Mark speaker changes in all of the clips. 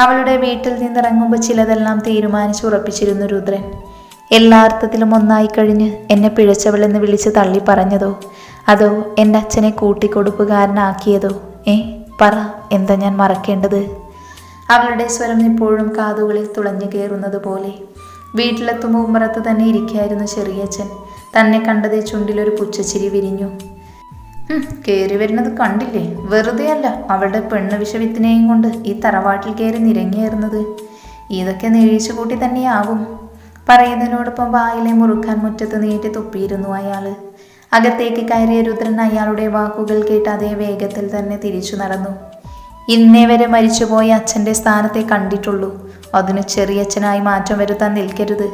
Speaker 1: അവളുടെ വീട്ടിൽ നിന്നിറങ്ങുമ്പോൾ ചിലതെല്ലാം തീരുമാനിച്ചുറപ്പിച്ചിരുന്നു രുദ്രൻ. എല്ലാ അർത്ഥത്തിലും ഒന്നായി കഴിഞ്ഞ് എന്നെ പിഴച്ചവളെന്ന് വിളിച്ച് തള്ളി പറഞ്ഞതോ? അതോ എന്റെ അച്ഛനെ കൂട്ടിക്കൊടുപ്പുകാരനാക്കിയതോ? ഏ പറ എന്താ ഞാൻ മറക്കേണ്ടത്? അവളുടെ സ്വരം ഇപ്പോഴും കാതുകളിൽ തുളഞ്ഞു കയറുന്നത് പോലെ. വീട്ടിലെത്തുമ്പോൾ ഉമ്മറത്ത് തന്നെ ഇരിക്കായിരുന്നു ചെറിയച്ഛൻ. തന്നെ കണ്ടതേ ചുണ്ടിലൊരു പുച്ഛച്ചിരി വിരിഞ്ഞു. കേറി വരുന്നത് കണ്ടില്ലേ? വെറുതെ അല്ല അവളുടെ പെണ്ണ് വിഷവിത്തിനെയും കൊണ്ട് ഈ തറവാട്ടിൽ കയറി നിരങ്ങിയേറുന്നത്. ഇതൊക്കെ നീഴിച്ചു കൂട്ടി തന്നെയാകും. പറയുന്നതിനോടൊപ്പം വായിലെ മുറുക്കാൻ മുറ്റത്ത് നീട്ടി തുപ്പിയിരുന്നു അയാൾ അകത്തേക്ക് കയറിയ രുദ്രൻ അയാളുടെ വാക്കുകൾ കേട്ട് അതേ വേഗത്തിൽ തന്നെ തിരിച്ചു നടന്നു. ഇന്നേ വരെ മരിച്ചുപോയ അച്ഛന്റെ സ്ഥാനത്തെ കണ്ടിട്ടുള്ളൂ. അതിന് ചെറിയച്ഛനായി മാറ്റം വരുത്താൻ നിൽക്കരുത്.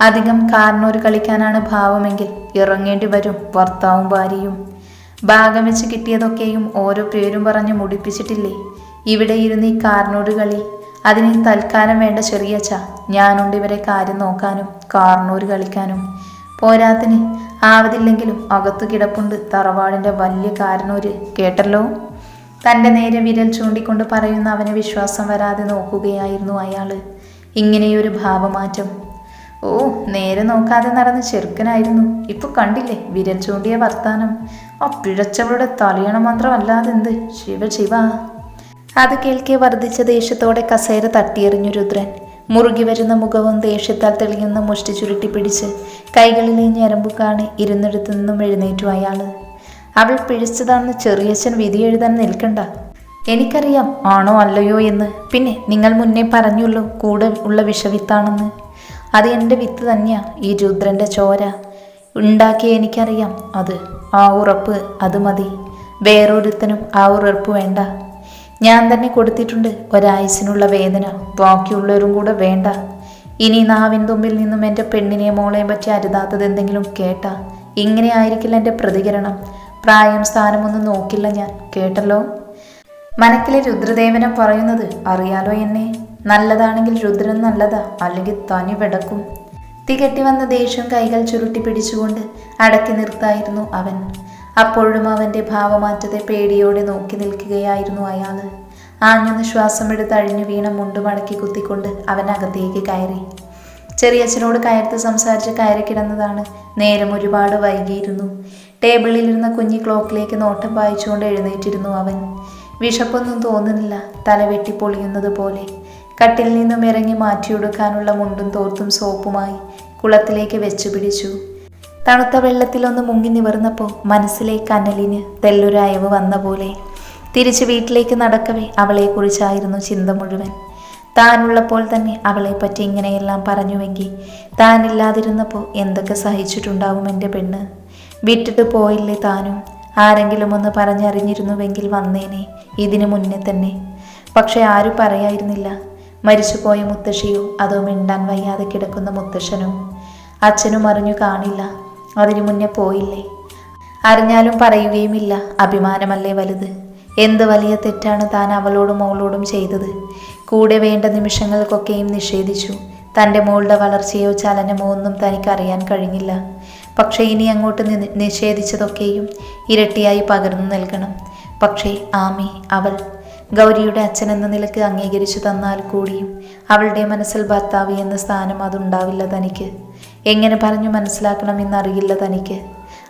Speaker 1: അധികം കാർണൂർ കളിക്കാനാണ് ഭാവമെങ്കിൽ ഇറങ്ങേണ്ടി വരും ഭർത്താവും ഭാര്യയും. ഭാഗം വെച്ച് കിട്ടിയതൊക്കെയും ഓരോ പേരും പറഞ്ഞ് മുടിപ്പിച്ചിട്ടില്ലേ? ഇവിടെ ഇരുന്ന് ഈ കാർണൂട് കളി. അതിന് തൽക്കാലം വേണ്ട ചെറിയച്ച ഞാനുണ്ട് ഇവരെ കാര്യം നോക്കാനും കാർണൂർ കളിക്കാനും. പോരാത്തിന് ആവതില്ലെങ്കിലും അകത്തു കിടപ്പുണ്ട് തറവാടിന്റെ വലിയ കാരണൂര് കേട്ടല്ലോ? തന്റെ നേരെ വിരൽ ചൂണ്ടിക്കൊണ്ട് പറയുന്ന അവന് വിശ്വാസം വരാതെ നോക്കുകയായിരുന്നു അയാൾ ഇങ്ങനെയൊരു ഭാവമാറ്റം. ഓ നേരെ നോക്കാതെ നടന്ന ചെറുക്കനായിരുന്നു. ഇപ്പൊ കണ്ടില്ലേ വിരൽ ചൂണ്ടിയ വർത്താനം. ആ പിഴച്ചവളുടെ തലയണ മന്ത്രമല്ലാതെ എന്ത് ശിവ ശിവ. അത് കേൾക്കെ വർദ്ധിച്ച ദേഷ്യത്തോടെ കസേര തട്ടിയെറിഞ്ഞു രുദ്രൻ. മുറുകി വരുന്ന മുഖവും ദേഷ്യത്താൽ തെളിയുന്ന മുഷ്ടി ചുരുട്ടി പിടിച്ച് കൈകളിലെ ഞരമ്പു കാണി ഇരുന്നിടത്തു നിന്നും എഴുന്നേറ്റു അയാൾ. അവൾ പിഴിച്ചതാണെന്ന് ചെറിയച്ഛൻ വിധി എഴുതാൻ നിൽക്കണ്ട. എനിക്കറിയാം ആണോ അല്ലയോ എന്ന്. പിന്നെ നിങ്ങൾ മുന്നേ പറഞ്ഞുള്ളൂ കൂടെ ഉള്ള വിഷവിത്താണെന്ന്. അത് എന്റെ വിത്ത് തന്നെയാ ഈ രുദ്രന്റെ ചോര. ഉണ്ടാക്കിയ എനിക്കറിയാം അത്. ആ ഉറപ്പ് അത് മതി. വേറൊരുത്തനും ആ ഉറപ്പ് വേണ്ട. ഞാൻ തന്നെ കൊടുത്തിട്ടുണ്ട് ഒരായുസിനുള്ള വേദന. ബാക്കിയുള്ളവരും കൂടെ വേണ്ട. ഇനി നാവിൻ തുമ്പിൽ നിന്നും എന്റെ പെണ്ണിനെ മോളെയും പറ്റി അരുതാത്തത് എന്തെങ്കിലും കേട്ടാ. ഇങ്ങനെ ആയിരിക്കില്ല എന്റെ പ്രതികരണം. പ്രായം സ്ഥാനമൊന്നും നോക്കില്ല ഞാൻ. കേട്ടല്ലോ? മനക്കിലെ രുദ്രദേവനം പറയുന്നത് അറിയാലോ എന്നെ? നല്ലതാണെങ്കിൽ രുദ്രൻ നല്ലതാ അല്ലെങ്കിൽ തനി വിടക്കും. തികട്ടി വന്ന ദേഷ്യം കൈകൾ ചുരുട്ടി പിടിച്ചുകൊണ്ട് അടക്കി നിർത്തായിരുന്നു അവൻ. അപ്പോഴും അവന്റെ ഭാവമാറ്റത്തെ പേടിയോടെ നോക്കി നിൽക്കുകയായിരുന്നു അയാൾ ആഞ്ഞൊന്ന് ശ്വാസമെടുത്ത് അഴിഞ്ഞു വീണ മുണ്ടു മടക്കി കുത്തിക്കൊണ്ട് അവൻ അകത്തേക്ക് കയറി. ചെറിയച്ഛനോട് കയർത്ത് സംസാരിച്ച് കയറി കിടന്നതാണ് നേരം ഒരുപാട് വൈകിയിരുന്നു. ടേബിളിലിരുന്ന കുഞ്ഞി ക്ലോക്കിലേക്ക് നോട്ടം വായിച്ചുകൊണ്ട് എഴുന്നേറ്റിരുന്നു അവൻ. വിഷപ്പൊന്നും തോന്നുന്നില്ല തല വെട്ടിപ്പൊളിയുന്നത് പോലെ. കട്ടിൽ നിന്നും ഇറങ്ങി മാറ്റിയെടുക്കാനുള്ള മുണ്ടും തോർത്തും സോപ്പുമായി കുളത്തിലേക്ക് വെച്ചു പിടിച്ചു തണുത്ത വെള്ളത്തിലൊന്ന് മുങ്ങി നിവർന്നപ്പോൾ മനസ്സിലെ കനലിന് തെല്ലൊരയവ് വന്ന പോലെ തിരിച്ച് വീട്ടിലേക്ക് നടക്കവേ അവളെക്കുറിച്ചായിരുന്നു ചിന്ത മുഴുവൻ. താനുള്ളപ്പോൾ തന്നെ അവളെപ്പറ്റി ഇങ്ങനെയെല്ലാം പറഞ്ഞുവെങ്കിൽ താനില്ലാതിരുന്നപ്പോൾ എന്തൊക്കെ സഹിച്ചിട്ടുണ്ടാവും എന്റെ പെണ്ണ്? വിട്ടിട്ട് പോയില്ലേ താനും? ആരെങ്കിലും ഒന്ന് പറഞ്ഞറിഞ്ഞിരുന്നുവെങ്കിൽ വന്നേനെ ഇതിനു മുന്നേ തന്നെ. പക്ഷെ ആരും പറയായിരുന്നില്ല മരിച്ചുപോയ മുത്തശ്ശിയോ അതോ മിണ്ടാൻ വയ്യാതെ കിടക്കുന്ന മുത്തശ്ശനോ? അച്ഛനും അറിഞ്ഞു കാണില്ല. അതിനു മുന്നേ പോയില്ലേ? അറിഞ്ഞാലും പറയുകയുമില്ല. അഭിമാനമല്ലേ വലുത്? എന്ത് വലിയ തെറ്റാണ് താൻ അവളോടും മോളോടും ചെയ്തത്? കൂടെ വേണ്ട നിമിഷങ്ങൾക്കൊക്കെയും നിഷേധിച്ചു. തന്റെ മോളുടെ വളർച്ചയോ ചലനമോ ഒന്നും തനിക്കറിയാൻ കഴിഞ്ഞില്ല. പക്ഷേ ഇനി അങ്ങോട്ട് നിഷേധിച്ചതൊക്കെയും ഇരട്ടിയായി പകർന്നു നൽകണം. പക്ഷേ ആമി അവൾ ഗൗരിയുടെ അച്ഛൻ എന്ന നിലയ്ക്ക് അംഗീകരിച്ചു തന്നാൽ കൂടിയും അവളുടെ മനസ്സിൽ ഭർത്താവ് എന്ന സ്ഥാനം അതുണ്ടാവില്ല തനിക്ക്. എങ്ങനെ പറഞ്ഞു മനസ്സിലാക്കണമെന്നറിയില്ല തനിക്ക്.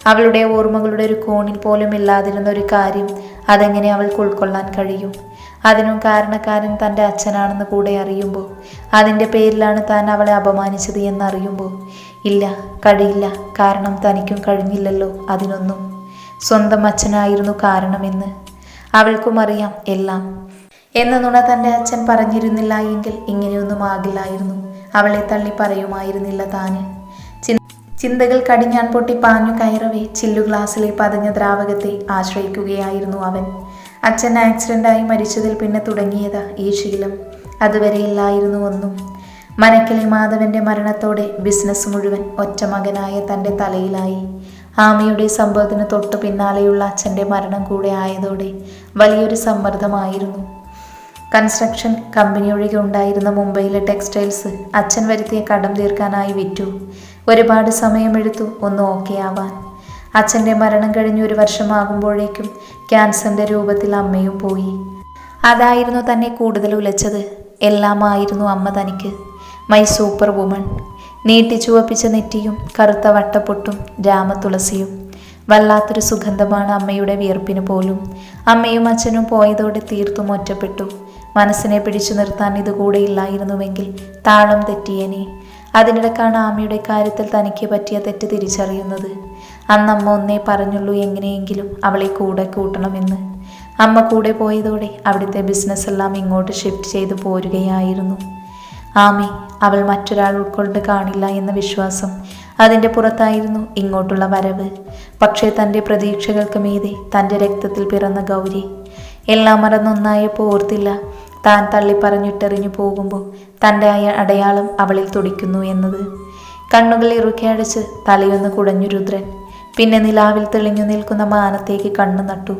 Speaker 1: അവളുടെ ഓർമ്മകളുടെ ഒരു കോണിൽ പോലും ഇല്ലാതിരുന്ന ഒരു കാര്യം അതെങ്ങനെ അവൾക്ക് ഉൾക്കൊള്ളാൻ കഴിയും? അതിനും കാരണക്കാരൻ തന്റെ അച്ഛനാണെന്ന് കൂടെ അറിയുമ്പോൾ അതിന്റെ പേരിലാണ് താൻ അവളെ അപമാനിച്ചത് എന്നറിയുമ്പോൾ ഇല്ല കഴിയില്ല കാരണം തനിക്കും കഴിഞ്ഞില്ലല്ലോ അതിനൊന്നും. സ്വന്തം അച്ഛനായിരുന്നു കാരണമെന്ന്. അവൾക്കും അറിയാം എല്ലാം. എന്ന നുണ തന്റെ അച്ഛൻ പറഞ്ഞിരുന്നില്ല എങ്കിൽ ഇങ്ങനെയൊന്നും ആകില്ലായിരുന്നു. അവളെ തള്ളി പറയുമായിരുന്നില്ല താന്. ചിന്ത ചിന്തകൾ കടിഞ്ഞാൻ പൊട്ടി പാഞ്ഞു കയറവേ ചില്ലു ഗ്ലാസ്സിലെ പതഞ്ഞ ദ്രാവകത്തെ ആശ്രയിക്കുകയായിരുന്നു അവൻ. അച്ഛൻ ആക്സിഡന്റായി മരിച്ചതിൽ പിന്നെ തുടങ്ങിയതാ ഈ ശീലം. അതുവരെ ഇല്ലായിരുന്നു ഒന്നും. മനക്കിലെ മാധവന്റെ മരണത്തോടെ ബിസിനസ് മുഴുവൻ ഒറ്റ മകനായ തന്റെ തലയിലായി. ആമയുടെ സംഭവത്തിന് തൊട്ടു പിന്നാലെയുള്ള അച്ഛന്റെ മരണം കൂടെ ആയതോടെ വലിയൊരു സമ്മർദ്ദമായിരുന്നു. കൺസ്ട്രക്ഷൻ കമ്പനി ഒഴികെ ഉണ്ടായിരുന്ന മുംബൈയിലെ ടെക്സ്റ്റൈൽസ് അച്ഛൻ വരുത്തിയ കടം തീർക്കാനായി വിറ്റു. ഒരുപാട് സമയമെടുത്തു ഒന്ന് ഓക്കെ ആവാൻ. അച്ഛന്റെ മരണം കഴിഞ്ഞ് ഒരു വർഷമാകുമ്പോഴേക്കും ക്യാൻസറിന്റെ രൂപത്തിൽ അമ്മയും പോയി. അതായിരുന്നു തന്നെ കൂടുതൽ ഉലച്ചത്. എല്ലാമായിരുന്നു അമ്മ തനിക്ക്. മൈ സൂപ്പർ വുമൺ നീട്ടി ചുവപ്പിച്ച നെറ്റിയും കറുത്ത വട്ടപ്പൊട്ടും രാമതുളസിയും. വല്ലാത്തൊരു സുഗന്ധമാണ് അമ്മയുടെ വിയർപ്പിന് പോലും. അമ്മയും അച്ഛനും പോയതോടെ തീർത്തും ഒറ്റപ്പെട്ടു. മനസ്സിനെ പിടിച്ചു നിർത്താൻ ഇതുകൂടെ ഇല്ലായിരുന്നുവെങ്കിൽ താളം തെറ്റിയനെ. അതിനിടക്കാണ് ആമയുടെ കാര്യത്തിൽ തനിക്ക് പറ്റിയ തെറ്റ് തിരിച്ചറിയുന്നത്. അന്ന് അമ്മ ഒന്നേ പറഞ്ഞുള്ളൂ എങ്ങനെയെങ്കിലും അവളെ കൂടെ കൂട്ടണമെന്ന്. അമ്മ കൂടെ പോയതോടെ അവിടുത്തെ ബിസിനസ് എല്ലാം ഇങ്ങോട്ട് ഷിഫ്റ്റ് ചെയ്തു പോരുകയായിരുന്നു. ആമി അവൾ മറ്റൊരാൾ ഉൾക്കൊണ്ട് കാണില്ല എന്ന വിശ്വാസം അതിന്റെ പുറത്തായിരുന്നു ഇങ്ങോട്ടുള്ള വരവ്. പക്ഷേ തന്റെ പ്രതീക്ഷകൾക്ക് മീതെ തന്റെ രക്തത്തിൽ പിറന്ന ഗൗരി. എല്ലാം മറന്നൊന്നായപ്പോൾ ഓർത്തില്ല താൻ തള്ളി പറഞ്ഞിട്ടെറിഞ്ഞു പോകുമ്പോൾ തന്റെ അടയാളം അവളിൽ തുടിക്കുന്നു എന്നത്. കണ്ണുകൾ ഇറുക്കി അടച്ച് തലയൊന്ന് കുടഞ്ഞു രുദ്രൻ. പിന്നെ നിലാവിൽ തെളിഞ്ഞു നിൽക്കുന്ന മാനത്തേക്ക് കണ്ണു നട്ടു.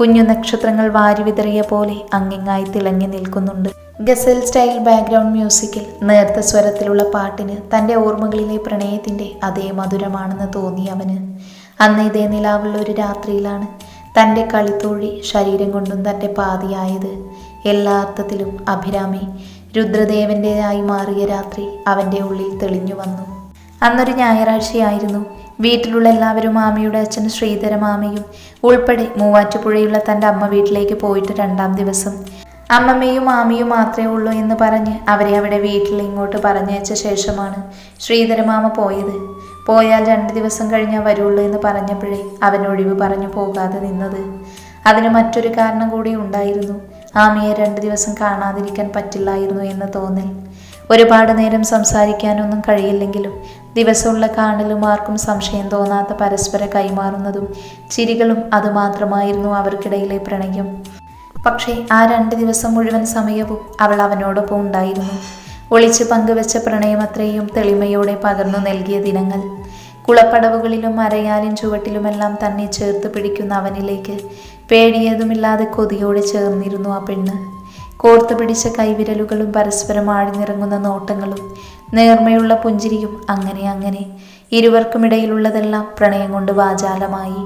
Speaker 1: കുഞ്ഞു നക്ഷത്രങ്ങൾ വാരി വിതറിയ പോലെ അങ്ങിങ്ങായി തിളങ്ങി നിൽക്കുന്നുണ്ട്. ഗസൽ സ്റ്റൈൽ ബാക്ക്ഗ്രൗണ്ട് മ്യൂസിക്കിൽ നേർത്ത സ്വരത്തിലുള്ള പാട്ടിന് തന്റെ ഓർമ്മകളിലെ പ്രണയത്തിന്റെ അതേ മധുരമാണെന്ന് തോന്നി അവന് അന്ന് ഇതേ നിലാവുള്ള ഒരു രാത്രിയിലാണ് തന്റെ കളിത്തോഴി ശരീരം കൊണ്ടും തന്റെ പാതിയായത് എല്ലാ അർത്ഥത്തിലും അഭിരാമി രുദ്രദേവന്റെതായി മാറിയ രാത്രി അവന്റെ ഉള്ളിൽ തെളിഞ്ഞു വന്നു. അന്നൊരു ഞായറാഴ്ചയായിരുന്നു. വീട്ടിലുള്ള എല്ലാവരും മാമിയുടെ അച്ഛൻ ശ്രീധര മാമിയും ഉൾപ്പെടെ മൂവാറ്റുപുഴയുള്ള തന്റെ അമ്മ വീട്ടിലേക്ക് പോയിട്ട് രണ്ടാം ദിവസം അമ്മമ്മയും മാമിയും മാത്രമേ ഉള്ളൂ എന്ന് പറഞ്ഞ് അവരെ അവിടെ വീട്ടിൽ ഇങ്ങോട്ട് പറഞ്ഞയച്ച ശേഷമാണ് ശ്രീധരമാമ പോയത്. പോയാൽ രണ്ട് ദിവസം കഴിഞ്ഞാൽ വരുള്ളൂ എന്ന് പറഞ്ഞപ്പോഴേ അവൻ ഒഴിവ് പറഞ്ഞു പോകാതെ നിന്നത്. അതിന് മറ്റൊരു കാരണം കൂടി ഉണ്ടായിരുന്നു. ആമിയെ രണ്ട് ദിവസം കാണാതിരിക്കാൻ പറ്റില്ലായിരുന്നു എന്ന് തോന്നൽ. ഒരുപാട് നേരം സംസാരിക്കാനൊന്നും കഴിയില്ലെങ്കിലും ദിവസമുള്ള കാണലും ആർക്കും സംശയം തോന്നാത്ത പരസ്പര കൈമാറുന്നതും ചിരികളും അതുമാത്രമായിരുന്നു അവർക്കിടയിലെ പ്രണയം. പക്ഷേ ആ രണ്ട് ദിവസം മുഴുവൻ സമയവും അവൾ അവനോടൊപ്പം ഉണ്ടായിരുന്നു. ഒളിച്ച് പങ്കുവെച്ച പ്രണയമത്രയും തെളിമയോടെ പകർന്നു നൽകിയ ദിനങ്ങൾ. കുളപ്പടവുകളിലും അരയാലിൻ ചുവട്ടിലുമെല്ലാം തന്നെ ചേർത്ത് പിടിക്കുന്ന അവനിലേക്ക് പേടിയതുമില്ലാതെ കൊതിയോടെ ചേർന്നിരുന്നു ആ പെണ്ണ്. കോർത്തു പിടിച്ച കൈവിരലുകളും പരസ്പരം ആഴ്ന്നിറങ്ങുന്ന നോട്ടങ്ങളും നേർമയുള്ള പുഞ്ചിരിയും അങ്ങനെ അങ്ങനെ ഇരുവർക്കുമിടയിലുള്ളതെല്ലാം പ്രണയം കൊണ്ട് വാചാലമായി.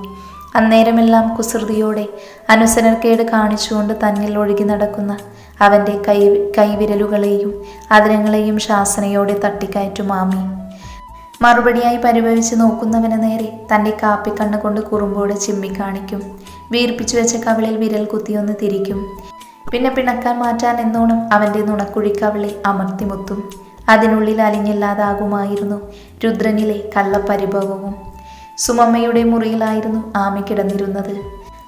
Speaker 1: അന്നേരമെല്ലാം കുസൃതിയോടെ അനുസരണക്കേട് കാണിച്ചുകൊണ്ട് തന്നിൽ ഒഴുകി നടക്കുന്ന അവന്റെ കൈ കൈവിരലുകളെയും അതിരങ്ങളെയും ശാസനയോടെ തട്ടിക്കയറ്റു മാമി. മറുപടിയായി പരിഭവിച്ച് നോക്കുന്നവന് നേരെ തന്റെ കാപ്പിക്കണ്ണ് കൊണ്ട് കുറുമ്പോടെ ചിമ്മി കാണിക്കും. വീർപ്പിച്ചു വെച്ച കവിളിൽ വിരൽ കുത്തിയൊന്ന് തിരിക്കും. പിന്നെ പിണക്കാൻ മാറ്റാൻ എന്നോണം അവന്റെ നുണക്കുഴിക്കവളെ അമർത്തിമുത്തും. അതിനുള്ളിൽ അലിഞ്ഞില്ലാതാകുമായിരുന്നു രുദ്രനിലെ കള്ളപ്പരിഭവവും. സുമമ്മയുടെ മുറിയിലായിരുന്നു ആമി കിടന്നിരുന്നത്.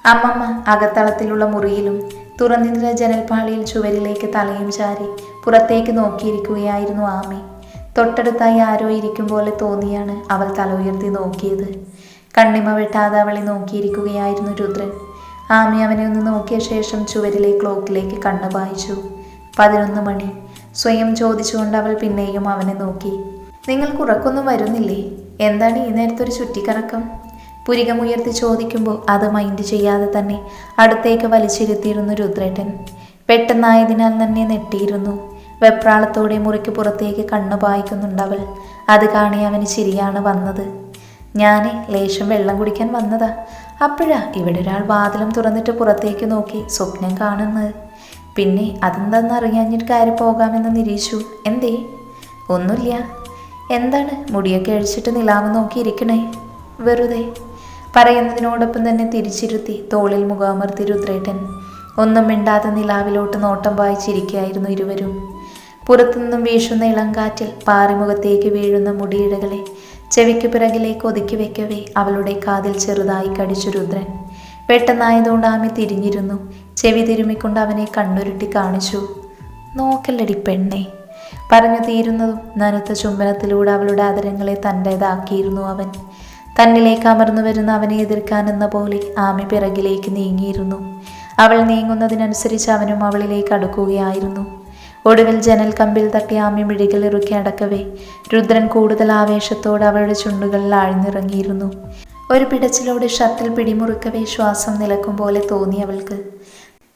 Speaker 1: അമ്മമ്മ അകത്തളത്തിലുള്ള മുറിയിലും തുറന്നിരുന്ന ജനൽപ്പാളിയിൽ ചുവരിലേക്ക് തലയും ചാരി പുറത്തേക്ക് നോക്കിയിരിക്കുകയായിരുന്നു ആമി. തൊട്ടടുത്തായി ആരോ ഇരിക്കും പോലെ തോന്നിയാണ് അവൾ തല ഉയർത്തി നോക്കിയത്. കണ്ണിമ വെട്ടാതെ അവളെ നോക്കിയിരിക്കുകയായിരുന്നു രുദ്രൻ. ആമി അവനെ ഒന്ന് നോക്കിയ ശേഷം ചുവരിലെ ക്ലോക്കിലേക്ക് കണ്ണു വായിച്ചു പതിനൊന്ന് മണി. സ്വയം ചോദിച്ചുകൊണ്ട് അവൾ പിന്നെയും അവനെ നോക്കി. നിങ്ങൾക്ക് ഉറക്കൊന്നും വരുന്നില്ലേ? എന്താണ് ഈ നേരത്തൊരു ചുറ്റിക്കറക്കം? പുരികമുയർത്തി ചോദിക്കുമ്പോൾ അത് മൈൻഡ് ചെയ്യാതെ തന്നെ അടുത്തേക്ക് വലിച്ചിരുത്തിയിരുന്നു രുദ്രേട്ടൻ. പെട്ടെന്നായതിനാൽ തന്നെ നെട്ടിയിരുന്നു വെപ്രാളത്തോടെ മുറിക്ക് പുറത്തേക്ക് കണ്ണു പായിക്കുന്നുണ്ടവൾ അത് കാണി അവന് ചിരിയാണ് വന്നത്. ഞാൻ ലേശം വെള്ളം കുടിക്കാൻ വന്നതാ. അപ്പോഴാ ഇവിടെ ഒരാൾ വാതിലും തുറന്നിട്ട് പുറത്തേക്ക് നോക്കി സ്വപ്നം കാണുന്നത്. പിന്നെ അതെന്താണെന്ന് അറിയാഞ്ഞിട്ട് കയറി പോകാമെന്ന് നിരീക്ഷു എന്തേ? ഒന്നുമില്ല. എന്താണ് മുടിയൊക്കെ അഴിച്ചിട്ട് നിലാവ് നോക്കിയിരിക്കണേ വെറുതെ. പറയുന്നതിനോടൊപ്പം തന്നെ തിരിച്ചിരുത്തി തോളിൽ മുഖാമർത്തി രുദ്രേട്ടൻ. ഒന്നും മിണ്ടാതെ നിലാവിലോട്ട് നോട്ടം വായിച്ചിരിക്കുകയായിരുന്നു ഇരുവരും. പുറത്തുനിന്നും വീശുന്ന ഇളങ്കാറ്റിൽ പാറിമുഖത്തേക്ക് വീഴുന്ന മുടിയിഴകളെ ചെവിക്ക് പിറകിലേക്ക് ഒതുക്കി വെക്കവേ അവളുടെ കാതിൽ ചെറുതായി കടിച്ചു രുദ്രൻ. പെട്ടെന്നായതുകൊണ്ട് ആമി തിരിഞ്ഞിരുന്നു. ചെവി തിരുമിക്കൊണ്ട് അവനെ കണ്ണുരുട്ടി കാണിച്ചു. നോക്കല്ലടി പെണ്ണെ. പറഞ്ഞു തീരുന്നതും നനുത്ത ചുംബനത്തിലൂടെ അവളുടെ ആദരങ്ങളെ തന്റേതാക്കിയിരുന്നു അവൻ. തന്നിലേക്ക് അമർന്നു വരുന്ന അവനെ എതിർക്കാനെന്ന പോലെ ആമി പിറകിലേക്ക് നീങ്ങിയിരുന്നു. അവൾ നീങ്ങുന്നതിനനുസരിച്ച് അവനും അവളിലേക്ക് അടുക്കുകയായിരുന്നു. ഒടുവിൽ ജനൽ കമ്പിൽ തട്ടി ആമി മിഴികൾ ഇറുക്കി അടക്കവേ രുദ്രൻ കൂടുതൽ ആവേശത്തോടെ അവളുടെ ചുണ്ടുകളിൽ ആഴ്ന്നിറങ്ങിയിരുന്നു. ഒരു പിടച്ചിലോടെ ഷർട്ടിൽ പിടിമുറുക്കവേ ശ്വാസം നിലക്കും പോലെ തോന്നി അവൾക്ക്.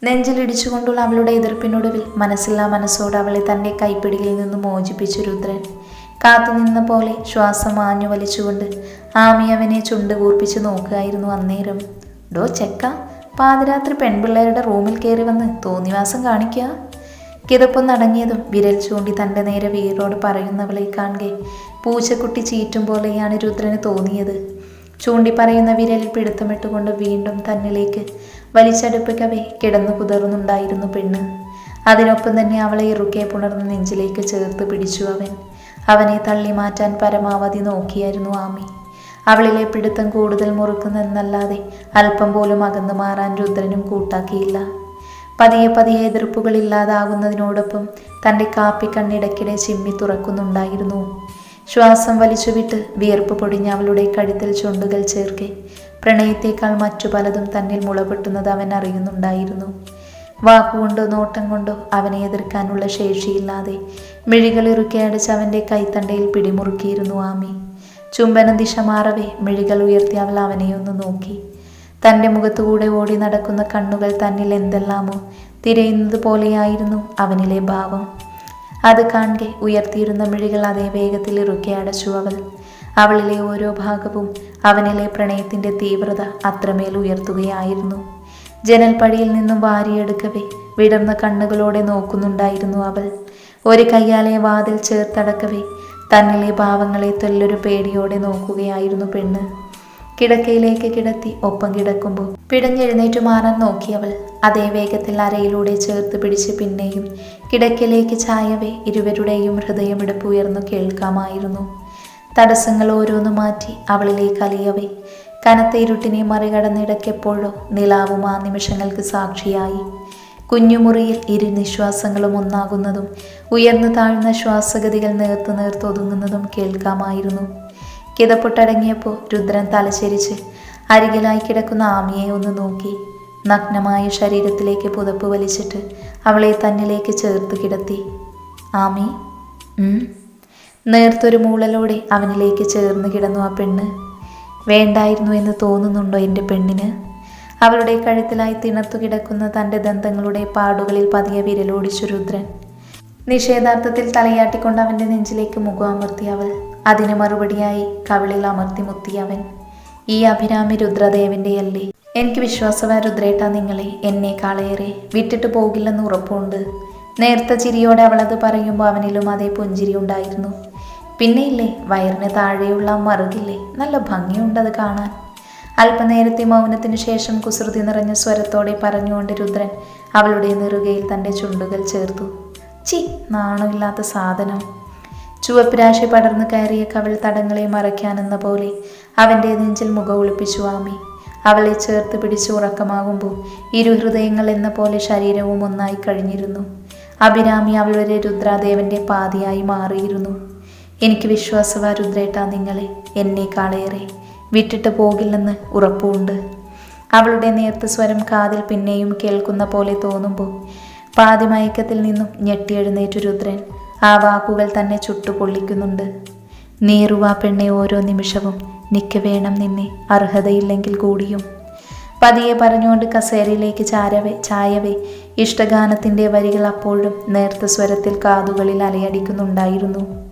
Speaker 1: നെഞ്ചിലിടിച്ചുകൊണ്ടുള്ള അവളുടെ എതിർപ്പിനൊടുവിൽ മനസ്സില്ലാ മനസ്സോട് അവളെ തന്റെ കൈപ്പിടിയിൽ നിന്ന് മോചിപ്പിച്ചു രുദ്രൻ. കാത്തുനിന്ന പോലെ ശ്വാസം മാഞ്ഞു വലിച്ചുകൊണ്ട് ആമി അവനെ ചുണ്ട് കൂർപ്പിച്ച് നോക്കുകയായിരുന്നു അന്നേരം. ഡോ ചെക്ക പാതിരാത്രി പെൺപിള്ളേരുടെ റൂമിൽ കയറി വന്ന് തോന്നിവാസം കാണിക്കുക കിതപ്പൊന്നടങ്ങിയതും വിരൽ ചൂണ്ടി തന്റെ നേരെ വീരോട് പറയുന്നവളെ കാണുകെ പൂച്ചക്കുട്ടി ചീറ്റും പോലെയാണ് രുദ്രന് തോന്നിയത്. ചൂണ്ടി പറയുന്ന വിരലിൽ പിടുത്തമിട്ടുകൊണ്ട് വീണ്ടും തന്നിലേക്ക് വലിച്ചടുപ്പിക്കവേ കിടന്നു കുതറുന്നുണ്ടായിരുന്നു പെണ്ണ്. അതിനൊപ്പം തന്നെ അവളെ ഇറുക്കെ പുണർന്ന് നെഞ്ചിലേക്ക് ചേർത്ത് പിടിച്ചു അവൻ. അവനെ തള്ളി മാറ്റാൻ പരമാവധി നോക്കിയായിരുന്നു ആമി. അവളിലെ പിടുത്തം കൂടുതൽ മുറുക്കുന്നതെന്നല്ലാതെ അല്പം പോലും അകന്നു മാറാൻ രുദ്രനും കൂട്ടാക്കിയില്ല. പതിയെ പതിയെ എതിർപ്പുകൾ ഇല്ലാതാകുന്നതിനോടൊപ്പം തന്റെ കാപ്പി കണ്ണിടയ്ക്കിടെ ചിമ്മി തുറക്കുന്നുണ്ടായിരുന്നു. ശ്വാസം വലിച്ചുവിട്ട് വിയർപ്പ് പൊടിഞ്ഞ അവളുടെ കഴുത്തിൽ ചുണ്ടുകൾ ചേർക്കെ പ്രണയത്തേക്കാൾ മറ്റു പലതും തന്നിൽ മുളപൊട്ടുന്നത് അവൻ അറിയുന്നുണ്ടായിരുന്നു. വാക്കുകൊണ്ടോ നോട്ടം കൊണ്ടോ അവനെ എതിർക്കാനുള്ള ശേഷിയില്ലാതെ മിഴികളിറുക്കി അടച്ച് അവന്റെ കൈത്തണ്ടയിൽ പിടിമുറുക്കിയിരുന്നു ആമി. ചുംബന ദിശ മാറവേ മിഴികൾ ഉയർത്തി അവൾ അവനെയൊന്ന് നോക്കി. തന്റെ മുഖത്തുകൂടെ ഓടി നടക്കുന്ന കണ്ണുകൾ തന്നിൽ എന്തെല്ലാമോ തിരയുന്നത് പോലെയായിരുന്നു അവനിലെ ഭാവം. അത് കാണെ ഉയർത്തിയിരുന്ന മിഴികൾ അതേ വേഗത്തിൽ ഇറുക്കി അടച്ചു അവൾ. അവളിലെ ഓരോ ഭാഗവും അവനിലെ പ്രണയത്തിന്റെ തീവ്രത അത്രമേൽ ഉയർത്തുകയായിരുന്നു. ജനൽപ്പടിയിൽ നിന്നും വാരിയെടുക്കവേ വിടർന്ന കണ്ണുകളോടെ നോക്കുന്നുണ്ടായിരുന്നു അവൾ. ഒരു കയ്യാലെ വാതിൽ ചേർത്തടക്കവേ തന്നിലെ ഭാവങ്ങളെ തൊല്ലൊരു പേടിയോടെ നോക്കുകയായിരുന്നു പെണ്ണ്. കിടക്കയിലേക്ക് കിടത്തി ഒപ്പം കിടക്കുമ്പോൾ പിടഞ്ഞെഴുന്നേറ്റ് മാറാൻ നോക്കിയവൾ അതേ വേഗത്തിൽ അരയിലൂടെ ചേർത്ത് പിടിച്ച് പിന്നെയും കിടക്കയിലേക്ക് ചായവേ ഇരുവരുടെയും ഹൃദയമിടിപ്പ് ഉയർന്നു കേൾക്കാമായിരുന്നു. തടസ്സങ്ങൾ ഓരോന്ന് മാറ്റി അവളിലേക്ക് അലിയവേ. കനത്ത ഇരുട്ടിനെ മറികടന്നിടയ്ക്കെപ്പോഴോ നിലാവും ആ നിമിഷങ്ങൾക്ക് സാക്ഷിയായി. കുഞ്ഞുമുറിയിൽ ഇരു നിശ്വാസങ്ങളും ഒന്നാകുന്നതും ഉയർന്നു താഴ്ന്ന ശ്വാസഗതികൾ നേർത്തു നേർത്തൊതുങ്ങുന്നതും കേൾക്കാമായിരുന്നു. കിതപ്പൊട്ടടങ്ങിയപ്പോൾ രുദ്രൻ തലചരിച്ച് അരികിലായി കിടക്കുന്ന ആമിയെ ഒന്ന് നോക്കി നഗ്നമായ ശരീരത്തിലേക്ക് പുതപ്പ് വലിച്ചിട്ട് അവളെ തന്നിലേക്ക് ചേർത്ത് കിടത്തി. ആമി. നേർത്തൊരു മൂളലോടെ അവനിലേക്ക് ചേർന്ന് കിടന്നു ആ പെണ്ണ്. വേണ്ടായിരുന്നു എന്ന് തോന്നുന്നുണ്ടോ എന്റെ പെണ്ണിന്? അവളുടെ കഴുത്തിലായി തിണത്തുകിടക്കുന്ന തന്റെ ദന്തങ്ങളുടെ പാടുകളിൽ പതിയെ വിരലോടിച്ചു രുദ്രൻ. നിഷേധാർത്ഥത്തിൽ തലയാട്ടിക്കൊണ്ട് അവന്റെ നെഞ്ചിലേക്ക് മുഖം അമർത്തി അവൾ. അതിന് മറുപടിയായി കവിളിൽ അമർത്തി മുത്തി അവൻ. ഈ അഭിരാമി രുദ്രദേവന്റെ അല്ലേ? എനിക്ക് വിശ്വാസമായ രുദ്രേട്ട നിങ്ങളെ. എന്നെ കാളയേറെ വിട്ടിട്ട് പോകില്ലെന്ന് ഉറപ്പുണ്ട്. നേർത്ത ചിരിയോടെ അവളത് പറയുമ്പോൾ അവനിലും അതേ പുഞ്ചിരി ഉണ്ടായിരുന്നു. പിന്നെ ഇല്ലേ വയറിന് താഴെയുള്ള മറുകില്ലേ നല്ല ഭംഗിയുണ്ടത് കാണാൻ. അല്പനേരത്തെ മൗനത്തിന് ശേഷം കുസൃതി നിറഞ്ഞ സ്വരത്തോടെ പറഞ്ഞുകൊണ്ട് രുദ്രൻ അവളുടെ നെറുകയിൽ തന്റെ ചുണ്ടുകൾ ചേർത്തു. ചി നാണമില്ലാത്ത സാധനം. ചുവപ്പ് രാശി പടർന്നു കയറിയ കവിൾ തടങ്ങളെ മറയ്ക്കാനെന്ന പോലെ അവന്റെ നെഞ്ചിൽ മുഖം ഒളിപ്പിച്ചു ആമി. അവളെ ചേർത്ത് പിടിച്ച് ഉറക്കമാകുമ്പോൾ ഇരു ഹൃദയങ്ങൾ എന്ന പോലെ ശരീരവും ഒന്നായി കഴിഞ്ഞിരുന്നു. അഭിരാമി അവളുടെ രുദ്രാദേവന്റെ പാതിയായി മാറിയിരുന്നു. എനിക്ക് വിശ്വാസവ രുദ്രേട്ട നിങ്ങളെ എന്നേക്കാളേറെ വിട്ടിട്ട് പോകില്ലെന്ന് ഉറപ്പുണ്ട്. അവളുടെ നേർത്ത സ്വരം കാതിൽ പിന്നെയും കേൾക്കുന്ന പോലെ തോന്നുമ്പോൾ പാതിമയക്കത്തിൽ നിന്നും ഞെട്ടിയെഴുന്നേറ്റു രുദ്രൻ. ആ വാക്കുകൾ തന്നെ ചുട്ടുപൊള്ളിക്കുന്നുണ്ട്. നീറുവാ പെണ്ണെ ഓരോ നിമിഷവും. നിക്ക് വേണം നിന്നെ. അർഹതയില്ലെങ്കിൽ കൂടിയും. പതിയെ പറഞ്ഞുകൊണ്ട് കസേരയിലേക്ക് ചാരവേ ചായവേ. ഇഷ്ടഗാനത്തിന്റെ വരികൾ അപ്പോഴും നേർത്ത സ്വരത്തിൽ കാതുകളിൽ അലയടിക്കുന്നുണ്ടായിരുന്നു.